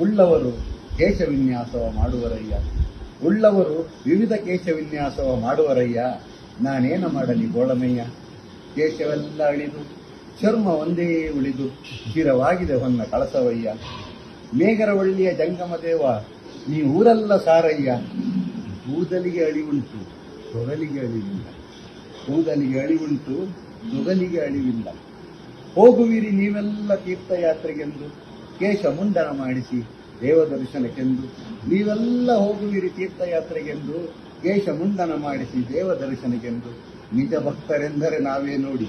ಉಳ್ಳವರು ಕೇಶ ವಿನ್ಯಾಸವ ಮಾಡುವರಯ್ಯ. ಉಳ್ಳವರು ವಿವಿಧ ಕೇಶ ವಿನ್ಯಾಸವ ಮಾಡುವರಯ್ಯ. ನಾನೇನ ಮಾಡಲಿ ಗೋಳಮಯ್ಯ? ಕೇಶವೆಲ್ಲ ಅಳಿದು, ಚರ್ಮ ಒಂದೇ ಉಳಿದು, ಸ್ಥಿರವಾಗಿದೆ ಹೊನ್ನ ಕಳಸವಯ್ಯ. ಮೇಘರವಳ್ಳಿಯ ಜಂಗಮ ದೇವ ನೀ ಊರೆಲ್ಲ ಸಾರಯ್ಯ. ಕೂದಲಿಗೆ ಅಳಿವುಂಟು ತೊಗಲಿಗೆ ಅಳಿವಿಲ್ಲ. ಕೂದಲಿಗೆ ಅಳಿವುಂಟು ತೊಗಲಿಗೆ ಅಳಿವಿಲ್ಲ. ಹೋಗುವಿರಿ ನೀವೆಲ್ಲ ತೀರ್ಥಯಾತ್ರೆಗೆಂದು. ಕೇಶ ಮುಂಡನ ಮಾಡಿಸಿ ದೇವ ದರ್ಶನಕ್ಕೆಂದು. ನೀವೆಲ್ಲ ಹೋಗುವಿರಿ ತೀರ್ಥಯಾತ್ರೆಗೆಂದು ಕೇಶ ಮುಂಡನ ಮಾಡಿಸಿ ದೇವ ದರ್ಶನಕ್ಕೆಂದು. ನಿಜ ಭಕ್ತರೆಂದರೆ ನಾವೇ ನೋಡಿ,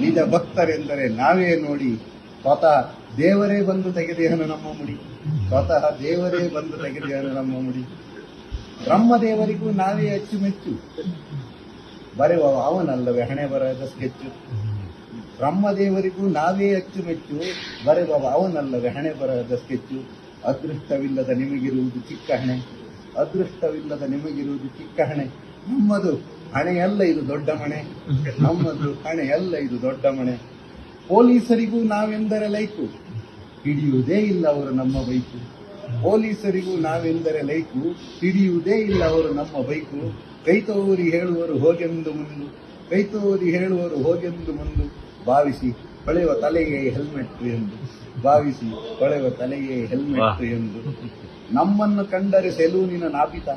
ನಿಜ ಭಕ್ತರೆಂದರೆ ನಾವೇ ನೋಡಿ. ಸ್ವತಃ ದೇವರೇ ಬಂದು ತೆಗೆದೇಹನು ನಮ್ಮ ಮುಡಿ? ಸ್ವತಃ ದೇವರೇ ಬಂದು ತೆಗೆದೇಹನು ನಮ್ಮ ಮುಡಿ? ಬ್ರಹ್ಮದೇವರಿಗೂ ನಾವೇ ಅಚ್ಚುಮೆಚ್ಚು. ಬರೆಯುವ ಅವನಲ್ಲವೇ ಹಣೆ ಬರದ ಸ್ಕೆಚ್ಚು. ಬ್ರಹ್ಮದೇವರಿಗೂ ನಾವೇ ಅಚ್ಚುಮೆಚ್ಚು. ಬರೆದವ ಅವನಲ್ಲವೇ ಹಣೆ ಬರದ ಸ್ಕೆಚ್ಚು. ಅದೃಷ್ಟವಿಲ್ಲದ ನಿಮಗಿರುವುದು ಚಿಕ್ಕ ಹಣೆ. ಅದೃಷ್ಟವಿಲ್ಲದ ನಿಮಗಿರುವುದು ಚಿಕ್ಕ ಹಣೆ. ನಮ್ಮದು ಹಣೆಯಲ್ಲ ಇದು ದೊಡ್ಡ ಮಣೆ. ನಮ್ಮದು ಹಣೆಯಲ್ಲ ಇದು ದೊಡ್ಡ ಮಣೆ. ಪೊಲೀಸರಿಗೂ ನಾವೆಂದರೆ ಲೈಕು. ಹಿಡಿಯುವುದೇ ಇಲ್ಲ ಅವರು ನಮ್ಮ ಬೈಕು. ಪೊಲೀಸರಿಗೂ ನಾವೆಂದರೆ ಲೈಕು. ಹಿಡಿಯುವುದೇ ಇಲ್ಲ ಅವರು ನಮ್ಮ ಬೈಕು. ಕೈತೋರಿ ಹೇಳುವರು ಹೋಗೆಂದು ಮುಂದು ಕೈತೋರಿ ಹೇಳುವರು ಹೋಗೆಂದು ಮುಂದು ಭಾವಿಸಿ ಹೊಳೆಯುವ ತಲೆಗೆ ಹೆಲ್ಮೆಟ್ ಎಂದು ಭಾವಿಸಿ ಹೊಳೆಯುವ ತಲೆಗೆ ಹೆಲ್ಮೆಟ್ ಎಂದು. ನಮ್ಮನ್ನು ಕಂಡರೆ ಸೆಲೂನಿನ ನಾಪಿತ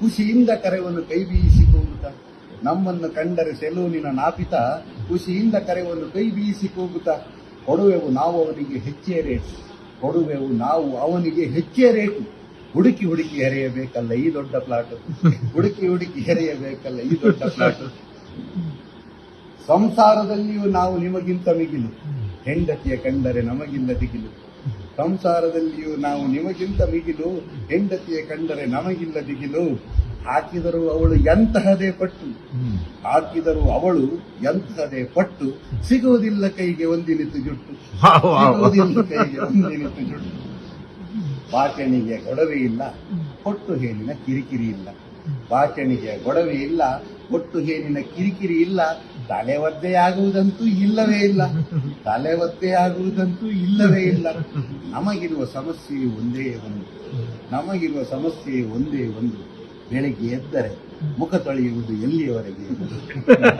ಖುಷಿಯಿಂದ ಕರೆವನ್ನು ಕೈ ಬೀಸಿ ಕೂಗುತ್ತ ನಮ್ಮನ್ನು ಕಂಡರೆ ಸೆಲೂನಿನ ನಾಪಿತ ಖುಷಿಯಿಂದ ಕರೆವನ್ನು ಕೈ ಕೂಗುತ್ತ ಕೊಡುವೆವು ನಾವು ಅವನಿಗೆ ಹೆಚ್ಚೇ ರೇಟು ಕೊಡುವೆವು ನಾವು ಅವನಿಗೆ ಹೆಚ್ಚೇ ರೇಟು. ಹುಡುಕಿ ಹುಡುಕಿ ಹೆರೆಯಬೇಕಲ್ಲ ಈ ದೊಡ್ಡ ಪ್ಲಾಟ್ ಹುಡುಕಿ ಹುಡುಕಿ ಹೆರೆಯಬೇಕಲ್ಲ ಈ ದೊಡ್ಡ ಪ್ಲಾಟ್ ಸಂಸಾರದಲ್ಲಿಯೂ ನಾವು ನಿಮಗಿಂತ ಮಿಗಿಲು. ಹೆಂಡತಿಯ ಕಂಡರೆ ನಮಗಿಂತ ದಿಗಿಲು. ಸಂಸಾರದಲ್ಲಿಯೂ ನಾವು ನಿಮಗಿಂತ ಮಿಗಿಲು. ಹೆಂಡತಿಯ ಕಂಡರೆ ನಮಗಿಲ್ಲ ದಿಗಿಲು. ಹಾಕಿದರೂ ಅವಳು ಎಂತಹದೇ ಪಟ್ಟು. ಹಾಕಿದರೂ ಅವಳು ಎಂತಹದೇ ಪಟ್ಟು. ಸಿಗುವುದಿಲ್ಲ ಕೈಗೆ ಒಂದಿನಿತು ಜುಟ್ಟು. ಸಿಗುವುದಿಲ್ಲ ಕೈಗೆ ಒಂದಿನಿತು ಜುಟ್ಟು. ಬಾಚಣಿಗೆ ಗೊಡವೆ ಇಲ್ಲ. ಹೊಟ್ಟು ಹೇಳಿನ ಕಿರಿಕಿರಿ ಇಲ್ಲ. ಬಾಚಣಿಗೆ ಗೊಡವೆ ಇಲ್ಲ. ಹೊಟ್ಟು ಏನಿನ ಕಿರಿಕಿರಿ ಇಲ್ಲ ತಲೆ ಒದ್ದೆಯಾಗುವುದಂತೂ ಇಲ್ಲವೇ ಇಲ್ಲ ತಲೆ ಒದ್ದೆಯಾಗುವುದಂತೂ ಇಲ್ಲವೇ ಇಲ್ಲ. ನಮಗಿರುವ ಸಮಸ್ಯೆ ಒಂದೇ ಒಂದು. ನಮಗಿರುವ ಸಮಸ್ಯೆ ಒಂದೇ ಒಂದು. ಬೆಳಗ್ಗೆ ಎದ್ದರೆ ಮುಖ ತೊಳೆಯುವುದು ಎಲ್ಲಿಯವರೆಗೆ?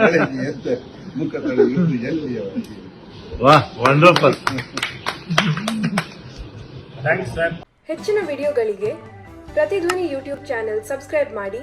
ಬೆಳಗ್ಗೆ ಎದ್ದರೆ ಮುಖ ತೊಳೆಯುವುದು ಎಲ್ಲಿಯವರೆಗೆ? ವಾಹ್ ವಂಡರ್ಫುಲ್ ಥ್ಯಾಂಕ್ಸ್ ಸರ್ ಹೆಚ್ಚಿನ ವಿಡಿಯೋಗಳಿಗೆ ಪ್ರತಿಧ್ವನಿ ಯೂಟ್ಯೂಬ್ ಚಾನೆಲ್ ಸಬ್ಸ್ಕ್ರೈಬ್ ಮಾಡಿ.